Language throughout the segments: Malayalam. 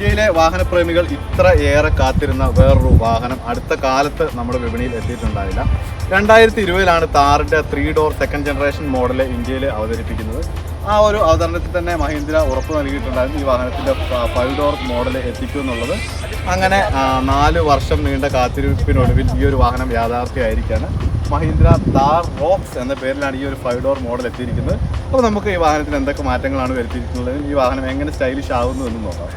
മഹീന്ദ്ര വാഹന പ്രേമികൾ ഇന്ത്യയിലെ ഇത്ര ഏറെ കാത്തിരുന്ന വേറൊരു വാഹനം അടുത്ത കാലത്ത് നമ്മുടെ വിപണിയിൽ എത്തിയിട്ടുണ്ടായില്ല. രണ്ടായിരത്തി ഇരുപതിലാണ് താറിന്റെ three door second generation model ഇന്ത്യയിൽ അവതരിപ്പിക്കുന്നത്. ആ ഒരു അവതരണത്തിൽ തന്നെ മഹീന്ദ്ര ഉറപ്പ് നൽകിയിട്ടുണ്ടായിരുന്നു ഈ വാഹനത്തിന്റെ ഫൈവ് ഡോർ മോഡൽ എന്നുള്ളത്. അങ്ങനെ നാല് വർഷം നീണ്ട കാത്തിരിപ്പിനൊടുവിൽ ഈ ഒരു വാഹനം യാഥാർത്ഥ്യമായിരിക്കാണ് മഹീന്ദ്ര താർ റോക്സ് എന്ന പേരിലാണ് ഈ ഒരു ഫൈവ് ഡോർ മോഡൽ എത്തിയിരിക്കുന്നത്. അപ്പോൾ നമുക്ക് ഈ വാഹനത്തിന് എന്തൊക്കെ മാറ്റങ്ങളാണ് വരുത്തിയിരിക്കുന്നത്? ഈ വാഹനം എങ്ങനെ സ്റ്റൈലിഷ് ആകുന്നു എന്ന് നോക്കാം.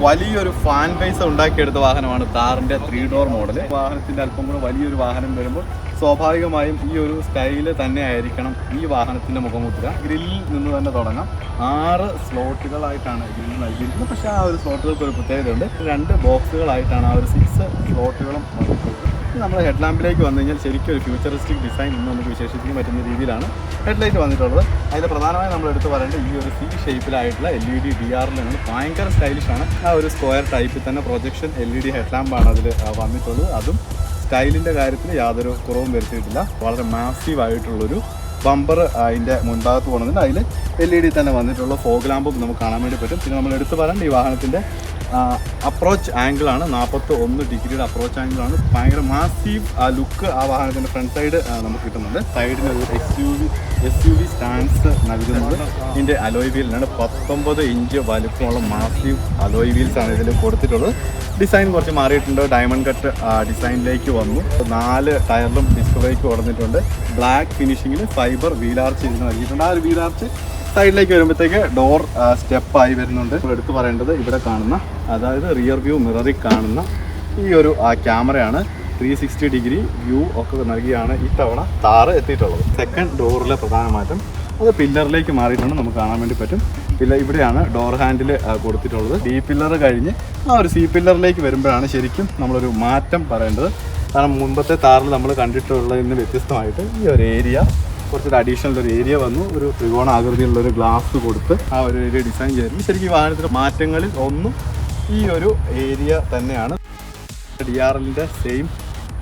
വലിയൊരു ഫാൻ ബേസ് ഉണ്ടാക്കിയെടുത്ത വാഹനമാണ് താറിന്റെ ത്രീ ഡോർ മോഡൽ വാഹനത്തിന്റെ അല്പം കൂടെ വലിയൊരു വാഹനം വരുമ്പോൾ സ്വാഭാവികമായും ഈ ഒരു സ്റ്റൈൽ തന്നെ ആയിരിക്കണം ഈ വാഹനത്തിന്റെ മുഖമുദ്ര. ഗ്രില്ലിൽ നിന്ന് തന്നെ തുടങ്ങാം. ആറ് സ്ലോട്ടുകളായിട്ടാണ് ഗ്രില്ല് നൽകിയിരിക്കുന്നത്. പക്ഷേ ആ ഒരു സ്ലോട്ടുകൾക്ക് ഒരു പ്രത്യേകതയുണ്ട്. രണ്ട് ബോക്സുകളായിട്ടാണ് ആ ഒരു സിക്സ് സ്ലോട്ടുകളും നമ്മൾ ഹെഡ് ലാമ്പിലേക്ക് വന്നു കഴിഞ്ഞാൽ ശരിക്കും ഒരു ഫ്യൂച്ചറിസ്റ്റിക് ഡിസൈൻ എന്ന് നമുക്ക് വിശേഷിപ്പിക്കാൻ പറ്റുന്ന രീതിയിലാണ് ഹെഡ്ലൈറ്റ് വന്നിട്ടുള്ളത്. അതിൽ പ്രധാനമായും നമ്മൾ എടുത്ത് പറയേണ്ടത് ഈ ഒരു സി ഷേപ്പിലായിട്ടുള്ള എൽ ഇ ഡി ഡി ആറിലാണ് ഭയങ്കര സ്റ്റൈലിഷ് ആണ്. ആ ഒരു സ്ക്വയർ ടൈപ്പിൽ തന്നെ projection L E D head ലാമ്പാണ് അതിൽ വന്നിട്ടുള്ളത്. അതും സ്റ്റൈലിന്റെ കാര്യത്തിൽ യാതൊരു കുറവും വരുത്തിയിട്ടില്ല. വളരെ മാസീവ് ആയിട്ടുള്ളൊരു ബമ്പർ അതിന്റെ മുൻഭാഗത്ത് പോകുന്നതിന് അതിൽ എൽ ഇ ഡി തന്നെ വന്നിട്ടുള്ള ഫോഗ് ലാമ്പും നമുക്ക് കാണാൻ വേണ്ടി പറ്റും. പിന്നെ നമ്മൾ എടുത്തു പറയേണ്ട ഈ വാഹനത്തിന്റെ അപ്രോച്ച് ആംഗിളാണ് നാൽപ്പത്തി ഒന്ന് ഡിഗ്രിയുടെ അപ്രോച്ച് ആംഗിളാണ് ഭയങ്കര മാസീവ് ആ ലുക്ക് ആ വാഹനത്തിന്റെ ഫ്രണ്ട് സൈഡ് നമുക്ക് കിട്ടുന്നുണ്ട്. സൈഡിന് ഒരു S U V S U V stands നൽകുന്നത് ഇതിന്റെ അലോയ് വീലിനാണ് പത്തൊമ്പത് ഇഞ്ച് വലുപ്പമുള്ള മാസീവ് അലോയ് വീൽസ് ആണ് ഇതിൽ കൊടുത്തിട്ടുള്ളത്. ഡിസൈൻ കുറച്ച് മാറിയിട്ടുണ്ട്. ഡയമണ്ട് കട്ട് ഡിസൈനിലേക്ക് വന്നു. നാല് ടയറിലും ഡിസ്ക് ബ്രേക്ക് കൊടുത്തിട്ടുണ്ട് ബ്ലാക്ക് ഫിനിഷിങ്ങിൽ ഫൈബർ വീലാർച്ച് ഇതിന് നൽകിയിട്ടുണ്ട്. ആ ഒരു വീലാർച്ച് സൈഡിലേക്ക് വരുമ്പോഴത്തേക്ക് ഡോർ സ്റ്റെപ്പായി വരുന്നുണ്ട്. എടുത്തു പറയേണ്ടത് ഇവിടെ കാണുന്ന അതായത് റിയർ വ്യൂ മിററിൽ കാണുന്ന ഈ ഒരു ക്യാമറയാണ്. ത്രീ സിക്സ്റ്റി ഡിഗ്രി വ്യൂ ഒക്കെ നൽകിയാണ് ഈ തവണ താറ് എത്തിയിട്ടുള്ളത്. സെക്കൻഡ് ഡോറിലെ പ്രധാന മാറ്റം. അത് പില്ലറിലേക്ക് മാറിയിട്ടുണ്ട്. നമുക്ക് കാണാൻ വേണ്ടി പറ്റും. പില്ല ഇവിടെയാണ് ഡോർ ഹാൻഡിൽ കൊടുത്തിട്ടുള്ളത്. ഡി പില്ലർ കഴിഞ്ഞ് ആ ഒരു സി പില്ലറിലേക്ക് വരുമ്പോഴാണ് ശരിക്കും നമ്മളൊരു മാറ്റം പറയേണ്ടത്. കാരണം മുമ്പത്തെ താറിൽ നമ്മൾ കണ്ടിട്ടുള്ളതിൽ നിന്ന് വ്യത്യസ്തമായിട്ട് ഈ ഒരു ഏരിയ കുറച്ചൊരു അഡീഷണൽ ഒരു ഏരിയ വന്നു. ഒരു ത്രികോണാകൃതിയുള്ള ഒരു ഗ്ലാസ് കൊടുത്ത് ആ ഒരു ഏരിയ ഡിസൈൻ ചെയ്തിരുന്നു. ശരിക്കും ഈ വാഹനത്തിന്റെ മാറ്റങ്ങളിൽ ഒന്നും ഈ ഒരു ഏരിയ തന്നെയാണ്. ഡി ആർ എല്ലിന്റെ സെയിം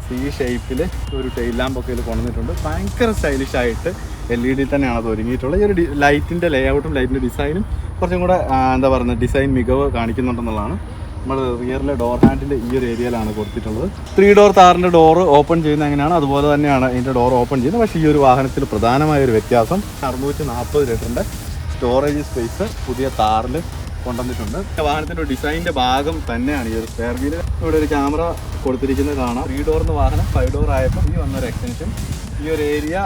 സി ഷേപ്പിൽ ഒരു ടെയിൽ ലാമ്പൊക്കെ ഇതിൽ കൊണ്ടുവന്നിട്ടുണ്ട്. ഭയങ്കര സ്റ്റൈലിഷ് ആയിട്ട് എൽ ഇ ഡി തന്നെയാണ് അത് ഒരുങ്ങിയിട്ടുള്ളത്? ഈ ഒരു ലൈറ്റിന്റെ ലേഔട്ടും ലൈറ്റിന്റെ ഡിസൈനും കുറച്ചും കൂടെ എന്താ പറയുന്നത് ഡിസൈൻ മികവ് കാണിക്കുന്നുണ്ടെന്നുള്ളതാണ്. നമ്മൾ റിയറിലെ ഡോർ ഹാൻഡിന്റെ ഈ ഒരു ഏരിയയിലാണ് കൊടുത്തിട്ടുള്ളത്. ത്രീ ഡോർ താറിന്റെ ഡോർ ഓപ്പൺ ചെയ്യുന്ന എങ്ങനെയാണ്? അതുപോലെ തന്നെയാണ് ഇതിന്റെ ഡോർ ഓപ്പൺ ചെയ്യുന്നത്. പക്ഷേ ഈ ഒരു വാഹനത്തിൽ പ്രധാനമായ ഒരു വ്യത്യാസം അറുന്നൂറ്റി നാൽപ്പത് ലിറ്ററിന്റെ സ്റ്റോറേജ് സ്പേസ് പുതിയ താറിൽ കൊണ്ടുവന്നിട്ടുണ്ട്. വാഹനത്തിന്റെ ഡിസൈന്റെ ഭാഗം തന്നെയാണ് ഈ ഒരു സ്പെയർ വീൽ ഇവിടെ ഒരു ക്യാമറ കൊടുത്തിരിക്കുന്നത് കാണാം. ത്രീ ഡോറിന് വാഹനം ഫൈവ് ഡോർ ആയപ്പോൾ ഈ വന്നൊരു എക്സ്റ്റൻഷൻ ഈ ഒരു ഏരിയ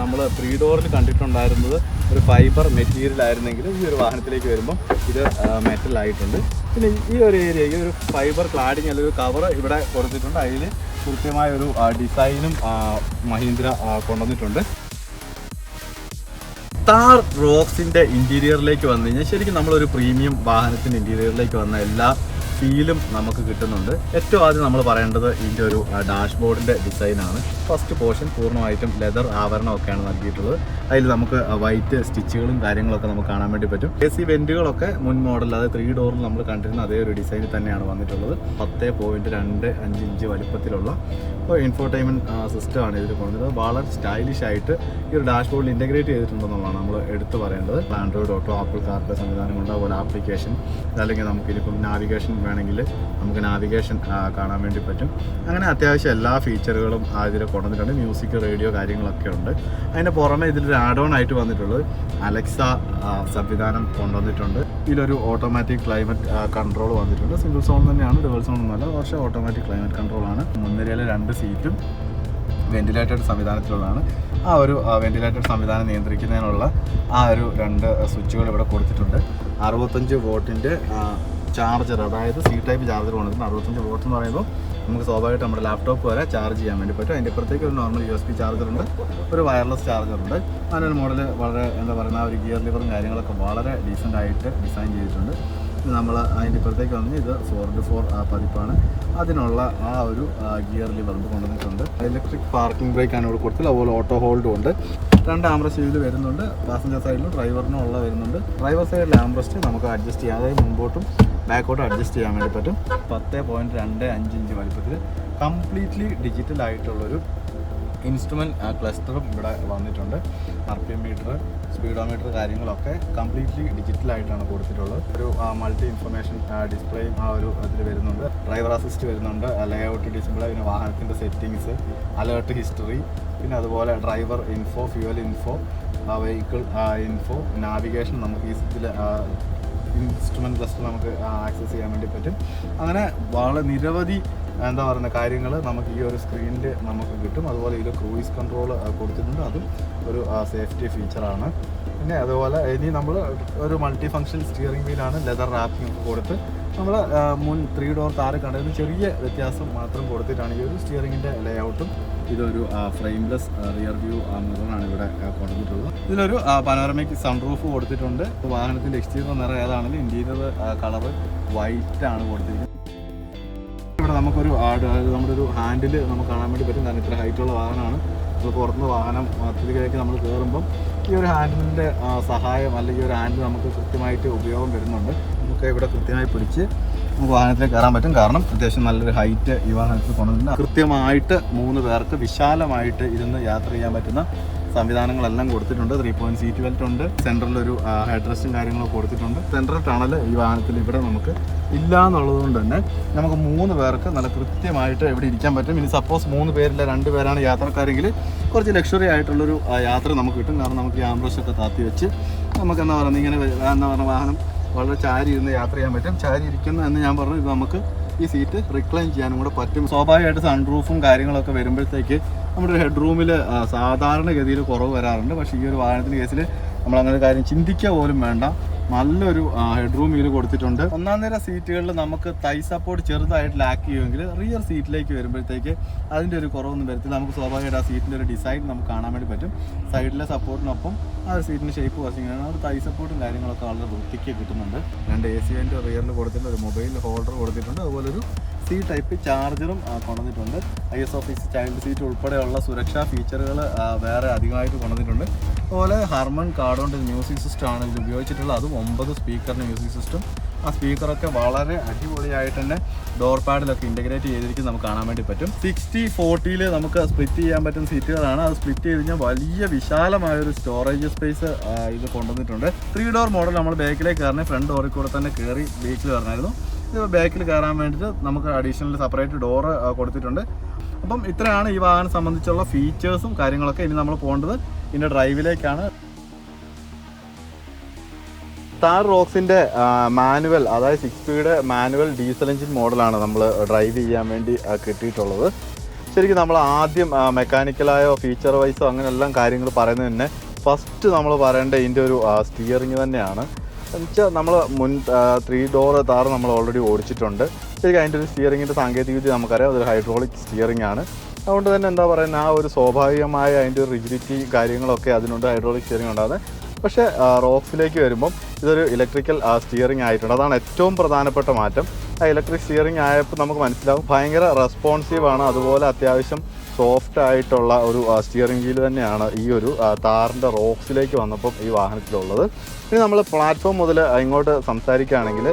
നമ്മൾ ത്രീ ഡോറിൽ കണ്ടിട്ടുണ്ടായിരുന്നത് ഒരു ഫൈബർ മെറ്റീരിയൽ ആയിരുന്നെങ്കിലും ഈ ഒരു വാഹനത്തിലേക്ക് വരുമ്പോൾ ഇത് മെറ്റൽ ആയിട്ടുണ്ട്. പിന്നെ ഈ ഒരു ഏരിയ ഈ ഒരു ഫൈബർ ക്ലാഡിങ് അല്ലെങ്കിൽ ഒരു കവർ ഇവിടെ കൊടുത്തിട്ടുണ്ട്. അതിൽ കൃത്യമായ ഒരു ഡിസൈനും മഹീന്ദ്ര കൊണ്ടുവന്നിട്ടുണ്ട്. താർ റോക്സിന്റെ ഇന്റീരിയറിലേക്ക് വന്നു കഴിഞ്ഞാൽ ശരിക്കും നമ്മളൊരു പ്രീമിയം വാഹനത്തിന്റെ ഇന്റീരിയറിലേക്ക് വന്ന എല്ലാ ഫീലും നമുക്ക് കിട്ടുന്നുണ്ട്. ഏറ്റവും ആദ്യം നമ്മൾ പറയേണ്ടത് ഇതിന്റെ ഒരു ഡാഷ്ബോർഡിന്റെ ഡിസൈനാണ്. ഫസ്റ്റ് പോർഷൻ പൂർണമായിട്ടും ലെതർ ആവരണമൊക്കെയാണ് നൽകിയിട്ടുള്ളത്. അതിൽ നമുക്ക് വൈറ്റ് സ്റ്റിച്ചുകളും കാര്യങ്ങളൊക്കെ നമുക്ക് കാണാൻ വേണ്ടി പറ്റും. എ സി വെന്റുകളൊക്കെ മുൻ മോഡൽ അതായത് ത്രീ ഡോറിൽ നമ്മൾ കണ്ടിരുന്ന അതേ ഒരു ഡിസൈനിൽ തന്നെയാണ് വന്നിട്ടുള്ളത്. പത്ത് പോയിന്റ് രണ്ട് അഞ്ച് ഇഞ്ച് വലുപ്പത്തിലുള്ള ഇപ്പോൾ ഇൻഫോർടൈൻമെന്റ് സിസ്റ്റമാണ് ഇതിൽ കൊണ്ടുവരുന്നത്. വളരെ സ്റ്റൈലിഷ് ആയിട്ട് ഈ ഒരു ഡാഷ്ബോർഡിൽ ഇന്റഗ്രേറ്റ് ചെയ്തിട്ടുണ്ടെന്നുള്ളതാണ് നമ്മൾ എടുത്തു പറയേണ്ടത്. ആൻഡ്രോയിഡ് ഓട്ടോ ആപ്പിൾ കാർപ്ലേ കൊണ്ട് അതുപോലെ ആപ്ലിക്കേഷൻ അല്ലെങ്കിൽ നമുക്ക് ഇനിയിപ്പം നാവിഗേഷൻ വേണമെങ്കിൽ നമുക്ക് നാവിഗേഷൻ കാണാൻ വേണ്ടി പറ്റും. അങ്ങനെ അത്യാവശ്യം എല്ലാ ഫീച്ചറുകളും ഇതിൽ കൊണ്ടുവന്നിട്ടുണ്ട്. മ്യൂസിക് റേഡിയോ കാര്യങ്ങളൊക്കെ ഉണ്ട്. അതിന്റെ പുറമെ ഇതിലൊരു ആഡ് ഓൺ ആയിട്ട് വന്നിട്ടുള്ളത് അലക്സ സംവിധാനം കൊണ്ടുവന്നിട്ടുണ്ട്. ഇതിലൊരു ഓട്ടോമാറ്റിക് ക്ലൈമറ്റ് കൺട്രോൾ വന്നിട്ടുണ്ട്. സിംഗിൾ സോൺ തന്നെയാണ് ഡുവൽ സോൺ ഒന്നുമല്ല. പക്ഷേ ഓട്ടോമാറ്റിക് ക്ലൈമറ്റ് കൺട്രോൾ ആണ്. മുൻനിരയിലെ രണ്ട് സീറ്റും വെന്റിലേറ്റഡ് സംവിധാനത്തിലുള്ളതാണ്. ആ ഒരു വെന്റിലേറ്റഡ് സംവിധാനം നിയന്ത്രിക്കുന്നതിനുള്ള ആ ഒരു രണ്ട് സ്വിച്ചുകൾ ഇവിടെ കൊടുത്തിട്ടുണ്ട്. അറുപത്തഞ്ച് വോട്ടിന്റെ ചാർജർ അതായത് സി ടൈപ്പ് ചാർജർ കൊണ്ടിട്ടുണ്ട് അറുപത്തഞ്ച് വോട്ട് എന്ന് പറയുമ്പോൾ നമുക്ക് സ്വാഭാവികമായിട്ട് നമ്മുടെ ലാപ്ടോപ്പ് വരെ ചാർജ് ചെയ്യാൻ വേണ്ടി പറ്റും. അതിന്റെ പുറത്തേക്ക് ഒരു നോർമൽ യു എസ് പി ചാർജറുണ്ട് ഒരു വയർലെസ് ചാർജറുണ്ട് അതിനൊരു മോഡൽ വളരെ എന്താ പറയുക ആ ഒരു ഗിയർ ലിവറും കാര്യങ്ങളൊക്കെ വളരെ ഡീസന്റ് ആയിട്ട് ഡിസൈൻ ചെയ്തിട്ടുണ്ട്. നമ്മൾ അതിന്റെ ഇപ്പുറത്തേക്ക് വന്ന് ഇത് ഫോർ ടു ഫോർ പതിപ്പാണ്. അതിനുള്ള ആ ഒരു ഗിയർ ലിവർ കൊണ്ടുവന്നിട്ടുണ്ട്. ഇലക്ട്രിക് പാർക്കിംഗ് ബ്രേക്കാണ് ഇവിടെ കൊടുത്തത് അതുപോലെ ഓട്ടോ ഹോൾഡും ഉണ്ട്. രണ്ട് ആംബ്രസ്റ്റ് ഇതിൽ വരുന്നുണ്ട്. പാസഞ്ചർ സൈഡിലും ഡ്രൈവറിനും ഉള്ള വരുന്നുണ്ട്. ഡ്രൈവർ സൈഡിലെ ആംബ്രസ്റ്റ് നമുക്ക് അഡ്ജസ്റ്റ് ചെയ്യാം. അതായത് മുമ്പോട്ടും ബാക്കോട്ടും അഡ്ജസ്റ്റ് ചെയ്യാൻ വേണ്ടി പറ്റും. പത്ത് പോയിന്റ് രണ്ട് അഞ്ച് ഇഞ്ച് വലിപ്പത്തിൽ കംപ്ലീറ്റ്ലി ഡിജിറ്റൽ ആയിട്ടുള്ളൊരു ഇൻസ്ട്രുമെന്റ് ക്ലസ്റ്ററും ഇവിടെ വന്നിട്ടുണ്ട്. R P M meter speedometer കാര്യങ്ങളൊക്കെ കംപ്ലീറ്റ്ലി ഡിജിറ്റലായിട്ടാണ് കൊടുത്തിട്ടുള്ളത്. ഒരു മൾട്ടി ഇൻഫർമേഷൻ ഡിസ്പ്ലേയും ആ ഒരു ഇതിൽ വരുന്നുണ്ട്. ഡ്രൈവർ അസിസ്റ്റ് വരുന്നുണ്ട്. ലേഔട്ട് ഡിസ്പ്ലേ പിന്നെ വാഹനത്തിന്റെ സെറ്റിങ്സ് അലേർട്ട് ഹിസ്റ്ററി പിന്നെ അതുപോലെ driver info fuel info vehicle info navigation നമുക്ക് ഈ ഇതിൽ ഇൻസ്ട്രുമെന്റ് ക്ലസ്റ്റർ നമുക്ക് ആക്സസ് ചെയ്യാൻ വേണ്ടി പറ്റും. അങ്ങനെ വളരെ നിരവധി എന്താ പറയുന്ന കാര്യങ്ങൾ നമുക്ക് ഈ ഒരു സ്ക്രീനിൽ നമുക്ക് കിട്ടും. അതുപോലെ ഇതിൽ ക്രൂയിസ് കൺട്രോൾ കൊടുത്തിട്ടുണ്ട്. അതും ഒരു സേഫ്റ്റി ഫീച്ചറാണ് പിന്നെ അതുപോലെ ഇനി നമ്മൾ ഒരു മൾട്ടി ഫംഗ്ഷൻ സ്റ്റിയറിംഗ് വീലാണ് ലെതർ റാപ്പിംഗ് ഒക്കെ കൊടുത്ത് നമ്മൾ മുൻ ത്രീ ഡോർ താഴെ കണ്ടതിന് ചെറിയ വ്യത്യാസം മാത്രം കൊടുത്തിട്ടാണ് ഈ ഒരു സ്റ്റിയറിംഗിന്റെ ലേഔട്ടും ഇതൊരു ഫ്രെയിംലെസ് റിയർ വ്യൂ മിററാണ് ഇവിടെ കൊടുത്തിട്ടുള്ളത്. ഇതിലൊരു പനോറമിക് സൺറൂഫ് കൊടുത്തിട്ടുണ്ട്. വാഹനത്തിന്റെ എക്സ്റ്റീരിയർ നിറം ഏതാണെങ്കിലും ഇന്റീരിയർ കളർ വൈറ്റ് ആണ് കൊടുത്തിരിക്കുന്നത്. നമുക്കൊരു നമ്മുടെ ഒരു ഹാൻഡിൽ നമുക്ക് കാണാൻ വേണ്ടി പറ്റും. കാരണം ഇത്ര ഹൈറ്റുള്ള വാഹനമാണ്. നമ്മൾ പുറത്തുനിന്ന് വാഹനം അത്തിരിലേക്ക് നമ്മൾ കയറുമ്പം ഈ ഒരു ഹാൻഡിലിന്റെ സഹായം അല്ലെങ്കിൽ ഒരു ഹാൻഡിൽ നമുക്ക് കൃത്യമായിട്ട് ഉപയോഗം വരുന്നുണ്ട്. നമുക്ക് ഇവിടെ കൃത്യമായി പിടിച്ച് നമുക്ക് വാഹനത്തിൽ കയറാൻ പറ്റും. കാരണം അത്യാവശ്യം നല്ലൊരു ഹൈറ്റ് ഈ വാഹനത്തിൽ കൊണ്ടുവരുന്ന കൃത്യമായിട്ട് മൂന്ന് പേർക്ക് വിശാലമായിട്ട് ഇരുന്ന് യാത്ര ചെയ്യാൻ പറ്റുന്ന സംവിധാനങ്ങളെല്ലാം കൊടുത്തിട്ടുണ്ട്. ത്രീ പോയിന്റ് സീറ്റ് ബെൽറ്റ് ഉണ്ട്. സെൻട്രൽ ഒരു ഹെഡ്രസ്റ്റും കാര്യങ്ങളും കൊടുത്തിട്ടുണ്ട്. സെൻട്രൽ ടണൽ ഈ വാഹനത്തിൽ ഇവിടെ നമുക്ക് ഇല്ല എന്നുള്ളത് കൊണ്ട് തന്നെ നമുക്ക് മൂന്ന് പേർക്ക് നല്ല കൃത്യമായിട്ട് എവിടെ ഇരിക്കാൻ പറ്റും. ഇനി സപ്പോസ് മൂന്ന് പേരില്ല രണ്ട് പേരാണ് യാത്രക്കാരെങ്കിൽ കുറച്ച് ലക്ഷറി ആയിട്ടുള്ളൊരു യാത്ര നമുക്ക് കിട്ടും. കാരണം നമുക്ക് ആംബ്രസ് ഒക്കെ താത്തി വെച്ച് നമുക്ക് എന്താ പറയുന്നത് ഇങ്ങനെ എന്താ പറയുക വാഹനം വളരെ ചാരി ഇരുന്ന് യാത്ര ചെയ്യാൻ പറ്റും. ചാരി ഇരിക്കുന്ന എന്ന് ഞാൻ പറഞ്ഞു. ഇത് നമുക്ക് ഈ സീറ്റ് റിക്ലൈൻ ചെയ്യാനും കൂടെ പറ്റും. സ്വാഭാവികമായിട്ട് സൺറൂഫും കാര്യങ്ങളൊക്കെ വരുമ്പോഴത്തേക്ക് നമ്മുടെ ഹെഡ് റൂമിൽ സാധാരണഗതിയിൽ കുറവ് വരാറുണ്ട്. പക്ഷേ ഈ ഒരു വാഹനത്തിന്റെ കേസിൽ നമ്മൾ അങ്ങനെ കാര്യം ചിന്തിക്കുക പോലും വേണ്ട. നല്ലൊരു ഹെഡ് റൂം ഇതിൽ കൊടുത്തിട്ടുണ്ട്. ഒന്നാം നേര സീറ്റുകളിൽ നമുക്ക് തൈ സപ്പോർട്ട് ചെറുതായിട്ട് ലാക്ക് ചെയ്യുമെങ്കിൽ റിയർ സീറ്റിലേക്ക് വരുമ്പോഴത്തേക്ക് അതിന്റെ ഒരു കുറവൊന്നും വരത്തില്ല. നമുക്ക് സ്വാഭാവികമായിട്ട് ആ സീറ്റിന്റെ ഒരു ഡിസൈൻ നമുക്ക് കാണാൻ വേണ്ടി പറ്റും. സൈഡിലെ സപ്പോർട്ടിനൊപ്പം ആ സീറ്റിന്റെ ഷേപ്പ് കുറച്ചിങ്ങനെയാണ്. ഒരു തൈ സപ്പോർട്ടും കാര്യങ്ങളൊക്കെ വളരെ വൃത്തിക്ക് കിട്ടുന്നുണ്ട്. രണ്ട് എ സി എന്റെ റിയറിൽ കൊടുത്തിട്ടുണ്ട്. ഒരു മൊബൈൽ ഹോൾഡർ കൊടുത്തിട്ടുണ്ട്. അതുപോലെ ഒരു സി ടൈപ്പ് ചാർജറും കൊണ്ടുവന്നിട്ടുണ്ട്. I S office child seat ഉൾപ്പെടെയുള്ള സുരക്ഷാ ഫീച്ചറുകൾ വേറെ അധികമായിട്ട് കൊണ്ടുവന്നിട്ടുണ്ട്. അതുപോലെ ഹർമൺ കാർഡോണ്ട് മ്യൂസിക് സിസ്റ്റം ആണ് ഇത് ഉപയോഗിച്ചിട്ടുള്ളത്. അതും ഒമ്പത് സ്പീക്കറിന്റെ മ്യൂസിക് സിസ്റ്റം. ആ സ്പീക്കറൊക്കെ വളരെ അടിപൊളിയായിട്ട് തന്നെ ഡോർ പാഡിലൊക്കെ ഇന്റഗ്രേറ്റ് ചെയ്തിരിക്കും നമുക്ക് കാണാൻ വേണ്ടി പറ്റും. സിക്സ്റ്റി ഫോർട്ടിയിൽ നമുക്ക് സ്പ്ലിറ്റ് ചെയ്യാൻ പറ്റുന്ന സീറ്റുകളാണ്. അത് സ്പ്ലിറ്റ് ചെയ്ത് കഴിഞ്ഞാൽ വലിയ വിശാലമായൊരു സ്റ്റോറേജ് സ്പേസ് ഇത് കൊണ്ടുവന്നിട്ടുണ്ട്. ത്രീ ഡോർ മോഡൽ നമ്മൾ ബാക്കിലേക്ക് കയറണേ ഫ്രണ്ട് ഡോറിൽ കൂടെ തന്നെ കയറി ബേക്കിൽ കയറണമായിരുന്നു. ബാക്കിൽ കയറാൻ വേണ്ടിയിട്ട് നമുക്ക് അഡീഷണൽ സെപ്പറേറ്റ് ഡോറ് കൊടുത്തിട്ടുണ്ട്. അപ്പം ഇത്രയാണ് ഈ വാഹനം സംബന്ധിച്ചുള്ള ഫീച്ചേഴ്സും കാര്യങ്ങളൊക്കെ ഇനി നമ്മൾ പോകേണ്ടത് ഇതിന്റെ ഡ്രൈവിലേക്കാണ് താർ റോക്സിന്റെ മാനുവൽ അതായത് six speed manual diesel engine മോഡലാണ് നമ്മൾ ഡ്രൈവ് ചെയ്യാൻ വേണ്ടി കിട്ടിയിട്ടുള്ളത്. ശരിക്കും നമ്മൾ ആദ്യം മെക്കാനിക്കലായോ ഫീച്ചർ വൈസോ അങ്ങനെ എല്ലാം കാര്യങ്ങൾ പറയുന്നതിന് ഫസ്റ്റ് നമ്മൾ പറയേണ്ട ഇതിന്റെ ഒരു സ്റ്റിയറിങ് തന്നെയാണ്. എന്നുവെച്ചാൽ നമ്മൾ മുൻ ത്രീ ഡോർ താറ് നമ്മൾ ഓൾറെഡി ഓടിച്ചിട്ടുണ്ട്. ശരിക്കും അതിന്റെ ഒരു സ്റ്റിയറിങ്ങിന്റെ സാങ്കേതിക വിദ്യ നമുക്കറിയാം. അതൊരു ഹൈഡ്രോളിക് സ്റ്റിയറിംഗ് ആണ്. അതുകൊണ്ട് തന്നെ എന്താ പറയുക ആ ഒരു സ്വാഭാവികമായ അതിന്റെ ഒരു റിജിഡിറ്റി കാര്യങ്ങളൊക്കെ അതിനുണ്ട് ഹൈഡ്രോളിക് സ്റ്റിയറിംഗ് ഉണ്ടാകുന്നത് പക്ഷേ റോക്സിലേക്ക് വരുമ്പം ഇതൊരു ഇലക്ട്രിക്കൽ സ്റ്റിയറിംഗ് ആയിട്ടുണ്ട്. അതാണ് ഏറ്റവും പ്രധാനപ്പെട്ട മാറ്റം. ആ ഇലക്ട്രിക് സ്റ്റിയറിംഗ് ആയപ്പോൾ നമുക്ക് മനസ്സിലാവും. ഭയങ്കര റെസ്പോൺസീവ് ആണ്. അതുപോലെ അത്യാവശ്യം സോഫ്റ്റ് ആയിട്ടുള്ള ഒരു സ്റ്റിയറിംഗ് വീൽ തന്നെയാണ് ഈ ഒരു താറിന്റെ റോക്സിലേക്ക് വന്നപ്പം ഈ വാഹനത്തിലുള്ളത്. ഇനി നമ്മൾ പ്ലാറ്റ്ഫോം മുതൽ ഇങ്ങോട്ട് സംസാരിക്കുകയാണെങ്കിൽ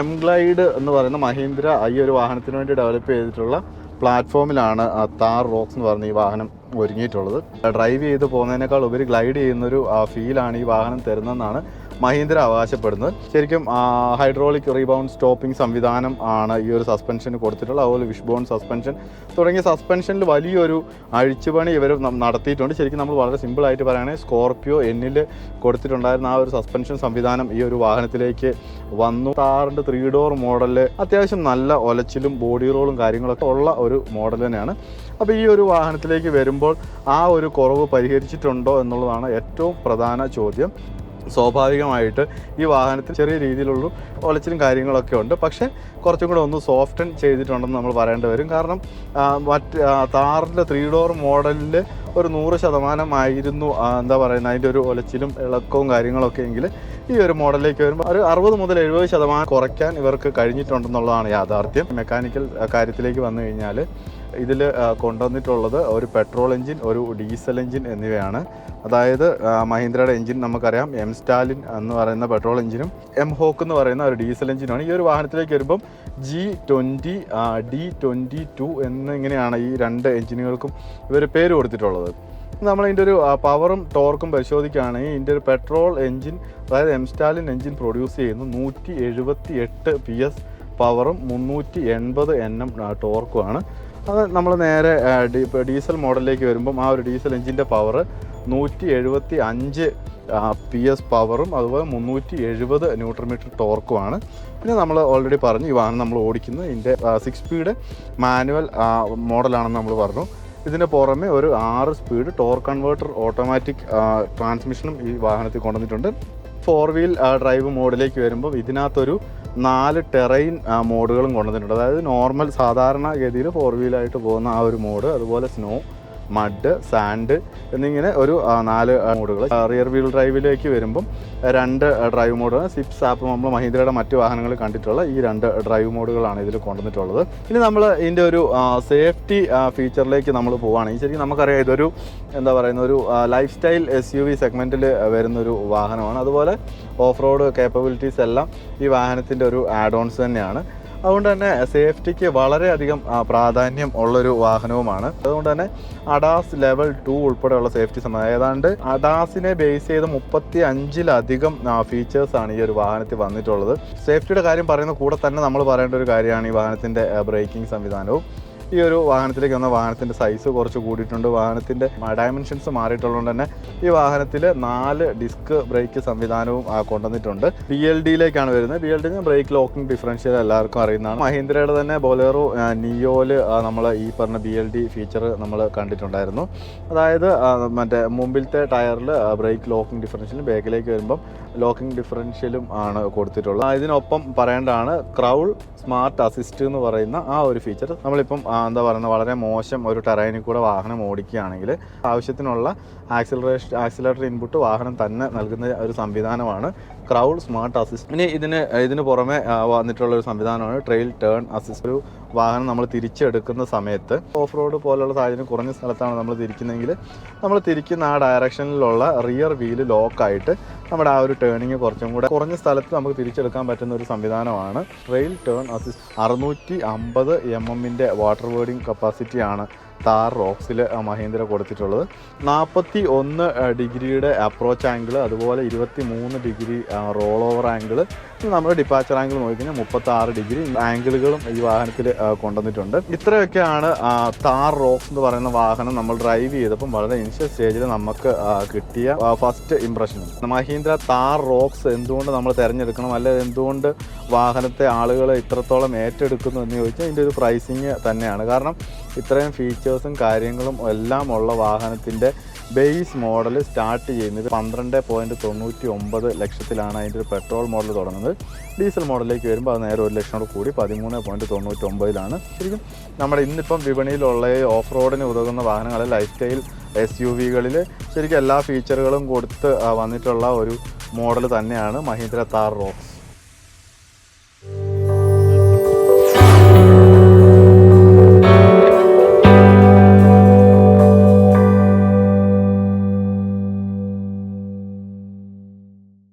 എം ഗ്ലൈഡ് എന്ന് പറയുന്ന മഹീന്ദ്ര ഈ ഒരു വാഹനത്തിന് വേണ്ടി ഡെവലപ്പ് ചെയ്തിട്ടുള്ള പ്ലാറ്റ്ഫോമിലാണ് താർ റോക്സ് എന്ന് പറഞ്ഞ ഈ വാഹനം ഒരുങ്ങിയിട്ടുള്ളത്. ഡ്രൈവ് ചെയ്ത് പോകുന്നതിനേക്കാൾ ഉപരി ഗ്ലൈഡ് ചെയ്യുന്നൊരു ഫീലാണ് ഈ വാഹനം തരുന്നതെന്നാണ് മഹീന്ദ്ര അവകാശപ്പെടുന്നത്. ശരിക്കും ഹൈഡ്രോളിക് റീബൗണ്ട് സ്റ്റോപ്പിംഗ് സംവിധാനം ആണ് ഈ ഒരു സസ്പെൻഷന് കൊടുത്തിട്ടുള്ളത്. അതുപോലെ വിഷ്ബോൺ സസ്പെൻഷൻ തുടങ്ങിയ സസ്പെൻഷനിൽ വലിയൊരു അഴിച്ചുപണി ഇവർ നടത്തിയിട്ടുണ്ട്. ശരിക്കും നമ്മൾ വളരെ സിമ്പിളായിട്ട് പറയുകയാണെങ്കിൽ സ്കോർപ്പിയോ എന്നിൽ കൊടുത്തിട്ടുണ്ടായിരുന്ന ആ ഒരു സസ്പെൻഷൻ സംവിധാനം ഈ ഒരു വാഹനത്തിലേക്ക് വന്നു. താറിന്റെ ത്രീ ഡോർ മോഡലിൽ അത്യാവശ്യം നല്ല ഒലച്ചിലും ബോഡി റോളും കാര്യങ്ങളൊക്കെ ഉള്ള ഒരു മോഡൽ തന്നെയാണ്. അപ്പോൾ ഈ ഒരു വാഹനത്തിലേക്ക് വരുമ്പോൾ ആ ഒരു കുറവ് പരിഹരിച്ചിട്ടുണ്ടോ എന്നുള്ളതാണ് ഏറ്റവും പ്രധാന ചോദ്യം. സ്വാഭാവികമായിട്ട് ഈ വാഹനത്തിൽ ചെറിയ രീതിയിലുള്ള ഒലച്ചിലും കാര്യങ്ങളൊക്കെ ഉണ്ട്. പക്ഷേ കുറച്ചും കൂടെ ഒന്ന് സോഫ്റ്റൻ ചെയ്തിട്ടുണ്ടെന്ന് നമ്മൾ പറയേണ്ടി വരും. കാരണം മറ്റ് താറിന്റെ ത്രീ ഡോർ മോഡലിൽ ഒരു നൂറ് ശതമാനമായിരുന്നു എന്താ പറയുന്നത് അതിന്റെ ഒരു ഒലച്ചിലും ഇളക്കവും കാര്യങ്ങളൊക്കെ എങ്കിൽ ഈ ഒരു മോഡലിലേക്ക് വരുമ്പോൾ ഒരു അറുപത് മുതൽ എഴുപത് ശതമാനം കുറയ്ക്കാൻ ഇവർക്ക് കഴിഞ്ഞിട്ടുണ്ടെന്നുള്ളതാണ് യാഥാർത്ഥ്യം. മെക്കാനിക്കൽ കാര്യത്തിലേക്ക് വന്നു കഴിഞ്ഞാൽ ഇതിൽ കൊണ്ടുവന്നിട്ടുള്ളത് ഒരു പെട്രോൾ എഞ്ചിൻ ഒരു ഡീസൽ എഞ്ചിൻ എന്നിവയാണ്. അതായത് മഹീന്ദ്രയുടെ എഞ്ചിൻ നമുക്കറിയാം എം സ്റ്റാലിൻ എന്ന് പറയുന്ന പെട്രോൾ എഞ്ചിനും എം ഹോക്ക് എന്ന് പറയുന്ന ഒരു ഡീസൽ എഞ്ചിനുമാണ്. ഈ ഒരു വാഹനത്തിലേക്ക് വരുമ്പം G twenty D twenty two എന്നിങ്ങനെയാണ് ഈ രണ്ട് എഞ്ചിനുകൾക്കും ഇവർ പേര് കൊടുത്തിട്ടുള്ളത്. നമ്മൾ ഇതിന്റെ ഒരു പവറും ടോർക്കും പരിശോധിക്കുകയാണെങ്കിൽ ഇതിന്റെ ഒരു പെട്രോൾ എഞ്ചിൻ അതായത് എം സ്റ്റാലിൻ എഞ്ചിൻ പ്രൊഡ്യൂസ് ചെയ്യുന്നു നൂറ്റി എഴുപത്തി എട്ട് പി എസ് പവറും മുന്നൂറ്റി എൺപത് എൻ എം ടോർക്കുമാണ് അത് നമ്മൾ നേരെ ഡീസൽ മോഡലിലേക്ക് വരുമ്പം ആ ഒരു ഡീസൽ എഞ്ചിന്റെ പവർ നൂറ്റി എഴുപത്തി അഞ്ച് പി എസ് പവറും അതുപോലെ മുന്നൂറ്റി എഴുപത് ന്യൂട്രൺ മീറ്റർ ടോർക്കുമാണ് പിന്നെ നമ്മൾ ഓൾറെഡി പറഞ്ഞു ഈ വാഹനം നമ്മൾ ഓടിക്കുന്നത്. ഇതിന്റെ സിക്സ് സ്പീഡ് മാനുവൽ മോഡലാണെന്ന് നമ്മൾ പറഞ്ഞു. ഇതിന് പുറമെ ഒരു ആറ് സ്പീഡ് ടോർ കൺവേർട്ടർ ഓട്ടോമാറ്റിക് ട്രാൻസ്മിഷനും ഈ വാഹനത്തിൽ കൊണ്ടുവന്നിട്ടുണ്ട്. ഫോർ വീൽ ഡ്രൈവ് മോഡിലേക്ക് വരുമ്പോൾ ഇതിനകത്തൊരു നാല് ടെറൈൻ മോഡുകളും കൊണ്ടുവന്നിട്ടുണ്ട്. അതായത് നോർമൽ സാധാരണ ഗതിയിൽ ഫോർ വീലായിട്ട് പോകുന്ന ആ ഒരു മോഡ് അതുപോലെ സ്നോ മഡ് സാൻഡ് എന്നിങ്ങനെ ഒരു നാല് മോഡുകൾ റിയർ വീൽ ഡ്രൈവിലേക്ക് വരുമ്പം രണ്ട് ഡ്രൈവ് മോഡുകൾ സിപ്സ് ആപ്പ് നമ്മൾ മഹീന്ദ്രയുടെ മറ്റ് വാഹനങ്ങൾ കണ്ടിട്ടുള്ള ഈ രണ്ട് ഡ്രൈവ് മോഡുകളാണ് ഇതിൽ കൊണ്ടുവന്നിട്ടുള്ളത്. ഇനി നമ്മൾ ഇതിന്റെ ഒരു സേഫ്റ്റി ഫീച്ചറിലേക്ക് നമ്മൾ പോവുകയാണെങ്കിൽ ശരിക്കും നമുക്കറിയാം ഇതൊരു എന്താ പറയുന്ന ഒരു life style S U V സെഗ്മെന്റിൽ വരുന്നൊരു വാഹനമാണ്. അതുപോലെ ഓഫ് റോഡ് കേപ്പബിലിറ്റീസ് എല്ലാം ഈ വാഹനത്തിന്റെ ഒരു ആഡ് ഓൺസ് തന്നെയാണ്. അതുകൊണ്ട് തന്നെ സേഫ്റ്റിക്ക് വളരെയധികം പ്രാധാന്യം ഉള്ളൊരു വാഹനവുമാണ്. അതുകൊണ്ട് തന്നെ അഡാസ് ലെവൽ ടു ഉൾപ്പെടെയുള്ള സേഫ്റ്റി സംബന്ധം ഏതാണ്ട് അഡാസിനെ ബേസ് ചെയ്ത് മുപ്പത്തി അഞ്ചിലധികം ഫീച്ചേഴ്സാണ് ഈ ഒരു വാഹനത്തിൽ വന്നിട്ടുള്ളത്. സേഫ്റ്റിയുടെ കാര്യം പറയുന്ന കൂടെ തന്നെ നമ്മൾ പറയേണ്ട ഒരു കാര്യമാണ് ഈ വാഹനത്തിന്റെ ബ്രേക്കിംഗ് സംവിധാനവും. ഈ ഒരു വാഹനത്തിലേക്ക് വന്ന വാഹനത്തിന്റെ സൈസ് കുറച്ച് കൂടിയിട്ടുണ്ട്. വാഹനത്തിന്റെ ഡയമെൻഷൻസ് മാറിയിട്ടുള്ളതുകൊണ്ട് തന്നെ ഈ വാഹനത്തിൽ നാല് ഡിസ്ക് ബ്രേക്ക് സംവിധാനവും കൊണ്ടുവന്നിട്ടുണ്ട്. ബി എൽ ഡിയിലേക്കാണ് വരുന്നത്. B L D brake locking differential എല്ലാവർക്കും അറിയുന്നതാണ്. മഹീന്ദ്രയുടെ തന്നെ ബൊലേറോ നിയോൽ നമ്മൾ ഈ പറഞ്ഞ ബി എൽ ഡി ഫീച്ചർ നമ്മൾ കണ്ടിട്ടുണ്ടായിരുന്നു. അതായത് മറ്റേ മുമ്പിലത്തെ ടയറിൽ ബ്രേക്ക് ലോക്കിംഗ് ഡിഫറൻഷ്യൽ ബാക്കിലേക്ക് വരുമ്പം ലോക്കിംഗ് ഡിഫറൻഷ്യലും ആണ് കൊടുത്തിട്ടുള്ളത്. ഇതിനൊപ്പം പറയേണ്ടതാണ് ക്രൗൾ സ്മാർട്ട് അസിസ്റ്റ് എന്ന് പറയുന്ന ആ ഒരു ഫീച്ചർ. നമ്മളിപ്പം എന്താ പറയുന്നത് വളരെ മോശം ഒരു ടെറൈനിൽ കൂടെ വാഹനം ഓടിക്കുകയാണെങ്കിൽ ആവശ്യത്തിനുള്ള ആക്സിലറേഷൻ ആക്സിലേറ്റർ ഇൻപുട്ട് വാഹനം തന്നെ നൽകുന്ന ഒരു സംവിധാനമാണ് ക്രൗൾ സ്മാർട്ട് അസിസ്റ്റ്. ഇനി ഇതിന് ഇതിന് പുറമെ വന്നിട്ടുള്ള ഒരു സംവിധാനമാണ് ട്രെയിൽ ടേൺ അസിസ്റ്റ്. ഒരു വാഹനം നമ്മൾ തിരിച്ചെടുക്കുന്ന സമയത്ത് ഓഫ് റോഡ് പോലുള്ള സാഹചര്യം കുറഞ്ഞ സ്ഥലത്താണ് നമ്മൾ തിരിക്കുന്നതെങ്കിൽ നമ്മൾ തിരിക്കുന്ന ആ ഡയറക്ഷനിലുള്ള റിയർ വീൽ ലോക്കായിട്ട് നമ്മുടെ ആ ഒരു ടേണിങ് കുറച്ചും കൂടെ കുറഞ്ഞ സ്ഥലത്ത് നമുക്ക് തിരിച്ചെടുക്കാൻ പറ്റുന്ന ഒരു സംവിധാനമാണ് ട്രെയിൽ ടേൺ അസിസ്റ്റ്. അറുന്നൂറ്റി അമ്പത് എം എമ്മിന്റെ വാട്ടർ വേർഡിങ് കപ്പാസിറ്റിയാണ് താർ റോക്സിൽ മഹീന്ദ്ര കൊടുത്തിട്ടുള്ളത്. നാൽപ്പത്തി ഒന്ന് ഡിഗ്രിയുടെ അപ്രോച്ച് ആംഗിൾ അതുപോലെ ഇരുപത്തി മൂന്ന് ഡിഗ്രി റോൾ ഓവർ ആംഗിൾ നമ്മൾ ഡിപ്പാച്ചർ ആംഗിൾ നോക്കിക്കഴിഞ്ഞാൽ മുപ്പത്തി ആറ് ഡിഗ്രി ആംഗിളുകളും ഈ വാഹനത്തിൽ കൊണ്ടുവന്നിട്ടുണ്ട്. ഇത്രയൊക്കെയാണ് താർ റോക്സ് എന്ന് പറയുന്ന വാഹനം നമ്മൾ ഡ്രൈവ് ചെയ്തപ്പോൾ വളരെ ഇനിഷ്യൽ സ്റ്റേജിൽ നമുക്ക് കിട്ടിയ first impression Mahindra Thar Roxx എന്തുകൊണ്ട് നമ്മൾ തിരഞ്ഞെടുക്കണം? അല്ലെ എന്തുകൊണ്ട് വാഹനത്തെ ആളുകൾ ഇത്രത്തോളം ഏറ്റെടുക്കുന്നു എന്ന് ചോദിച്ചാൽ ഇതിന്റെ ഒരു പ്രൈസിങ് തന്നെയാണ്. കാരണം ഇത്രയും ഫീച്ചേഴ്സും കാര്യങ്ങളും എല്ലാം ഉള്ള വാഹനത്തിന്റെ ബേസ് മോഡൽ സ്റ്റാർട്ട് ചെയ്യുന്നത് പന്ത്രണ്ട് പോയിന്റ് തൊണ്ണൂറ്റി ഒമ്പത് ലക്ഷത്തിലാണ് അതിന്റെ ഒരു പെട്രോൾ മോഡൽ തുടങ്ങുന്നത് ഡീസൽ മോഡലിലേക്ക് വരുമ്പോൾ അത് നേരെ ഒരു ലക്ഷം കൂടെ കൂടി പതിമൂന്ന് പോയിന്റ് തൊണ്ണൂറ്റി ഒമ്പതിലാണ് ശരിക്കും നമ്മുടെ ഇന്നിപ്പം വിപണിയിലുള്ള ഓഫ് റോഡിന് ഉതകുന്ന വാഹനങ്ങൾ ലൈഫ് സ്റ്റൈൽ എസ് യു വികളിൽ ശരിക്കും എല്ലാ ഫീച്ചറുകളും കൊടുത്ത് വന്നിട്ടുള്ള ഒരു മോഡൽ തന്നെയാണ് മഹീന്ദ്ര താർ റോക്സ്